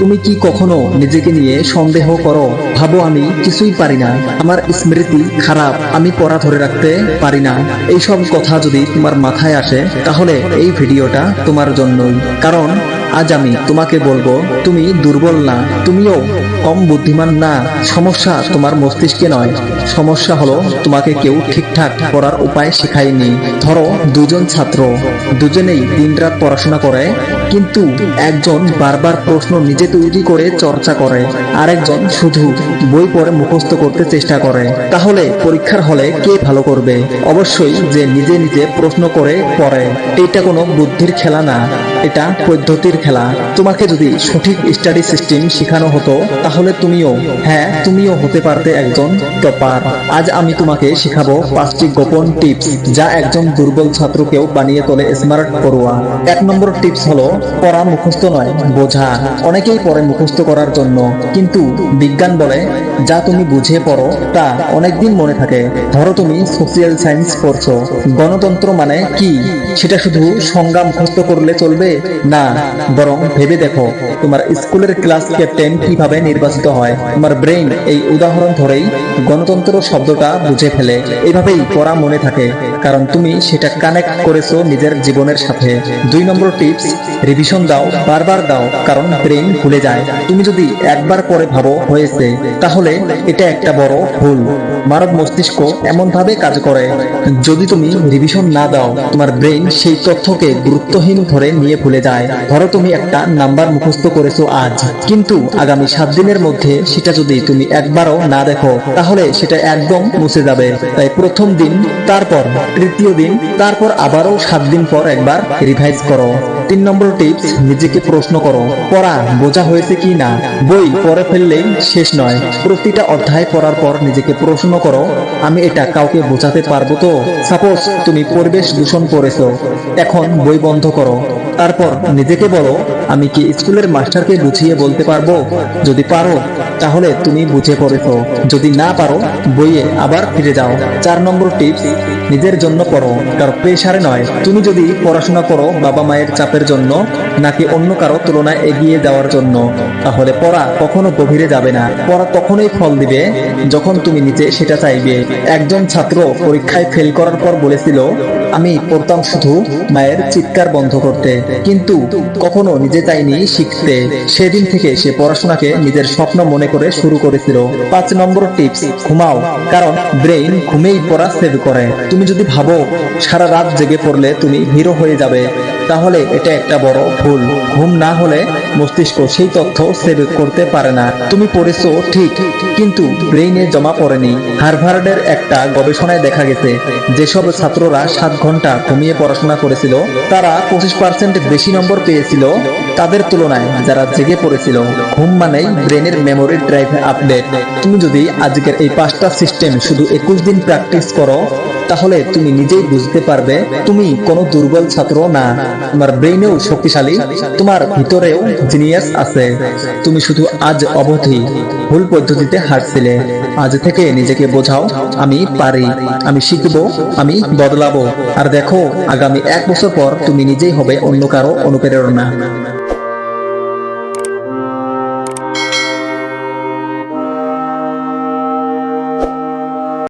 তুমি কি কখনো নিজেকে নিয়ে সন্দেহ করো? ভাবো আমি, কিছুই পারি না। আমার স্মৃতি খারাপ, আমি পড়া ধরে রাখতে পারি না। এইসব কথা যদি তোমার মাথায় আসে, তাহলে এই ভিডিওটা তোমার জন্যই। কারণ আজ আমি তোমাকে বলব, তুমি দুর্বল না, তুমিও কম বুদ্ধিমান না, সমস্যা তোমার মস্তিষ্কে নয়। সমস্যা হলো তোমাকে কেউ ঠিকঠাক পড়ার উপায় শেখায়নি। ধরো, দুজন ছাত্র, দুজনেই দিনরাত পড়াশোনা করে, কিন্তু একজন বারবার প্রশ্ন নিজে তৈরি করে চর্চা করে, আরেকজন শুধু বই পড়ে মুখস্থ করতে চেষ্টা করে। তাহলে পরীক্ষার হলে কে ভালো করবে? অবশ্যই যে নিজে নিজে প্রশ্ন করে পড়ে। এটা কোনো বুদ্ধির খেলা না, এটা পদ্ধতির খেলা। তোমাকে যদি সঠিক স্টাডি সিস্টেম শেখানো হতো, তাহলে তুমিও হ্যাঁ তুমিও হতে পারতে একজন টপার। আজ আমি তোমাকে শেখাবো পাঁচটি গোপন টিপস যা একজন দুর্বল ছাত্রকেও বানিয়ে তোলে স্মার্ট পড়ুয়া। এক নম্বর টিপস হলো, পড়া মুখস্থ নয়, বোঝা। অনেকেই পড়ে মুখস্থ করার জন্য, কিন্তু বিজ্ঞান বলে, যা তুমি বুঝে পড়ো, তা অনেকদিন মনে থাকে। ধরো তুমি সোশিয়াল সায়েন্স পড়ছো। গণতন্ত্র মানে কি? সেটা শুধু সংজ্ঞা মুখস্থ করলে চলবে? না বরং ভেবে দেখো, তোমার স্কুলের ক্লাস ক্যাপ্টেন কীভাবে নির্বাচিত হয়। তোমার ব্রেইন এই উদাহরণ ধরেই গণতন্ত্র শব্দটা বুঝে ফেলে। এইভাবেই পড়া মনে থাকে, কারণ তুমি সেটা কানেক্ট করেছ নিজের জীবনের সাথে। দুই নম্বর টিপস রিভিশন দাও, বারবার দাও, কারণ ব্রেইন ভুলে যায়। তুমি যদি একবার পরে ভাবো হয়েছে, তাহলে এটা একটা বড় ভুল। মানব মস্তিষ্ক এমন ভাবে কাজ করে, যদি তুমি রিভিশন না দাও, তোমার ব্রেইন সেই তথ্যকে গুরুত্বহীন ধরে নিয়ে ভুলে যায়। ধরো তুমি একটা নাম্বার মুখস্থ করেছ আজ। কিন্তু আগামী সাত দিনের মধ্যে সেটা যদি তুমি একবারও না দেখো, তাহলে সেটা একদম মুছে যাবে। তাই প্রথম দিন, তারপর তৃতীয় দিন, তারপর আবারও সাত দিন পর একবার রিভাইজ করো। তিন নম্বর টিপস নিজেকে প্রশ্ন করো, পড়া বোঝা হয়েছে কি না? বই পড়ে ফেললে শেষ নয়। প্রতিটা অধ্যায় পড়ার পর নিজেকে প্রশ্ন করো, আমি এটা কাউকে বোঝাতে পারব তো? সাপোজ তুমি পরিবেশ দূষণ করেছ, এখন বই বন্ধ করো। তারপর নিজেকে বলো, আমি কি স্কুলের মাস্টারকে বুঝিয়ে বলতে পারব? যদি পারো তাহলে তুমি বুঝে পড়েছো। যদি না পারো, বইয়ে আবার ফিরে যাও। চার নম্বর টিপস, নিজের জন্য পড়ো। কারও প্রেশারে নয়। তুমি যদি পড়াশোনা করো বাবা মায়ের চাপের জন্য, নাকি অন্য কারও তুলনায় এগিয়ে যাওয়ার জন্য, তাহলে পড়া কখনো গভীরে যাবে না। পড়া তখনই ফল দিবে যখন তুমি নিজে সেটা চাইবে। একজন ছাত্র পরীক্ষায় ফেল করার পর বলেছিল, আমি পড়তাম শুধু মায়ের চিৎকার বন্ধ করতে। কিন্তু কখনো নিজে চাইনি শিখতে। সেদিন থেকে সে পড়াশোনাকে নিজের স্বপ্ন মনে করে শুরু করেছিল। পাঁচ নম্বর টিপস, ঘুমাও, কারণ ব্রেইন ঘুমেই পড়া সেভ করে। তুমি যদি ভাবো, সারা রাত জেগে পড়লে তুমি হিরো হয়ে যাবে, তাহলে এটা একটা বড় ভুল। ঘুম না হলে মস্তিষ্ক সেই তথ্য সেভ করতে পারে না। তুমি পড়েছো, ঠিক, কিন্তু ব্রেইনে জমা পড়েনি। হার্ভার্ডের একটা গবেষণায় দেখা গেছে, যেসব ছাত্ররা সাত ঘণ্টা ঘুমিয়ে পড়াশোনা করেছিল, তারা পঁচিশ পার্সেন্ট বেশি নম্বর পেয়েছিল তাদের তুলনায়, যারা জেগে পড়েছিল। ঘুম মানেই ব্রেনের মেমোরি ড্রাইভ আপডেট। তুমি যদি আজকের এই পাঁচটা সিস্টেম শুধু একুশ দিন প্র্যাকটিস করো তাহলে তুমি নিজেই বুঝতে পারবে, তুমি কোনো দুর্বল ছাত্র না। তোমার ব্রেইনেও শক্তিশালী, তোমার ভিতরেও জিনিয়াস আছে। তুমি শুধু আজ অবধি ভুল পদ্ধতিতে হারছিলে আজ থেকে নিজেকে বোঝাও, আমি পারি, আমি শিখব, আমি বদলাবো। আর দেখো, আগামী এক বছর পর তুমি নিজেই হবে অন্য কারও অনুপ্রেরণা।